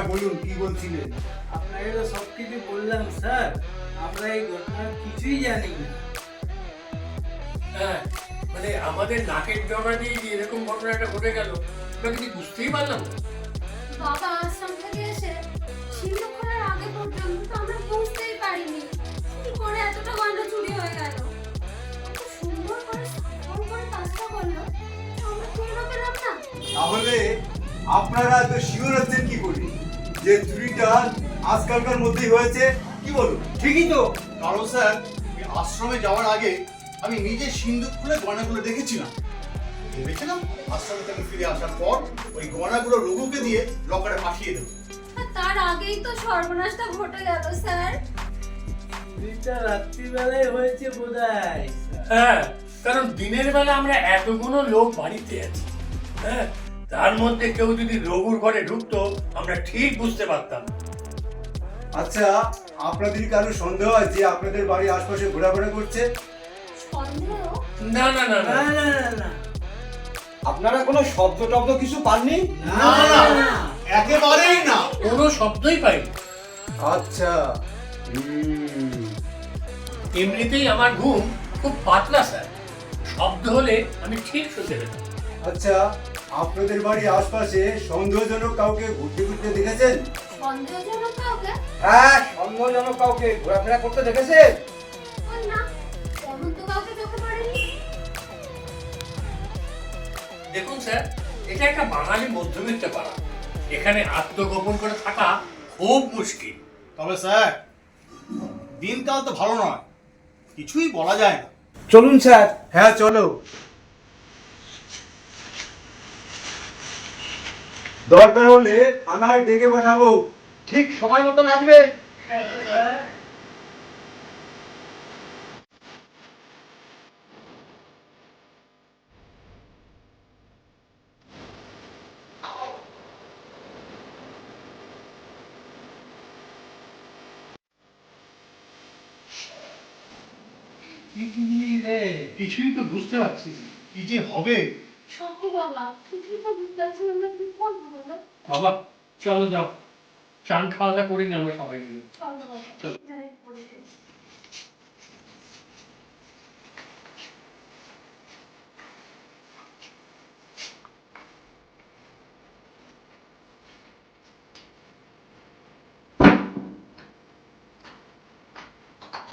হ্যাঁ বলুন কি বলছিলেন? আপনাকে তো সব কিছু বললাম স্যার। আমরা এই ঘটনা কিছুই জানি না। হ্যাঁ মানে আমাদের নাকের জগা দিয়ে যে এরকম ঘটনাটা ঘটে গেল? আমরা কিছু বুঝতেই পারলাম না। বাবা আশ্রম থেকে এসে আগে পর্যন্ত তো আমরা বুঝতেই পারিনি কি করে এতটা চুরি হয়ে গেল। সুন্দর করে সাফল করে কাজটা করল আমরা টেরও পেলাম না। তাহলে আপনারা তো শিওর হচ্ছেন কি করে? যে চুরিটা আজকালকার মধ্যেই হয়েছে কি বলুন? ঠিকই তো। কারণ স্যার আশ্রমে যাওয়ার আগে আমি নিজে সিন্দুক খুলে গয়নাগুলো দেখেছিলাম। ভেবেছিলাম আশ্রমে থেকে ফিরে আসার পর ওই গয়নাগুলো রঘুকে দিয়ে লকারে পাঠিয়ে দেবো। তার আগেই তো সর্বনাশটা ঘটে গেল স্যার। চুরিটা রাত্রিবেলায় হয়েছে বোধ হয় হ্যাঁ কারণ দিনের বেলা আমরা এতগুলো লোক বাড়িতে আছি হ্যাঁ তার মধ্যে কেউ যদি রঘুর ঘরে ঢুকতো আমরা ঠিক বুঝতে পারতাম। আচ্ছা আপনাদের কারও সন্দেহ হয় যে আপনাদের বাড়ির আশপাশে ঘোরাফেরা করছে? না না না না। না না আপনারা কোনো শব্দ টব্দ কিছু পাননি? না। না একেবারেই না। কোনো শব্দই পাই আচ্ছা। এমনিতেই আমার ঘুম খুব পাতলা স্যার। শব্দ হলে আমি ঠিক শুনতে পেতাম। আচ্ছা। আপনাদের বাড়ির আশপাশে সন্দেহজনক কাউকে ঘুরতে ঘুরতে দেখেছেন? সন্দেহজনক কাউকে? হ্যাঁ সন্দেহজনক কাউকে। ঘোরাফেরা করতে দেখেছেন? না তেমন তো কাউকে চোখে পড়েনি। দেখুন স্যার এটা একটা বাঙালি মধ্যবিত্ত পাড়া। এখানে আত্মগোপন করে থাকা খুব মুশকিল। তবে স্যার দিনকাল তো ভালো নয় কিছুই বলা যায় না। চলুন স্যার। হ্যাঁ চলো। দরকার হলে থানায় ডেকে পাঠাবো। ঠিক সময় মতন আসবে। কিছুই তো বুঝতে পারছি কি যে হবে? বাবা কিছুই তো বুঝতে পারছি না। আমরা কি করব? বাবা চলো যাও চান খাওয়া দাওয়া করি না আমরা সবাই মিলে।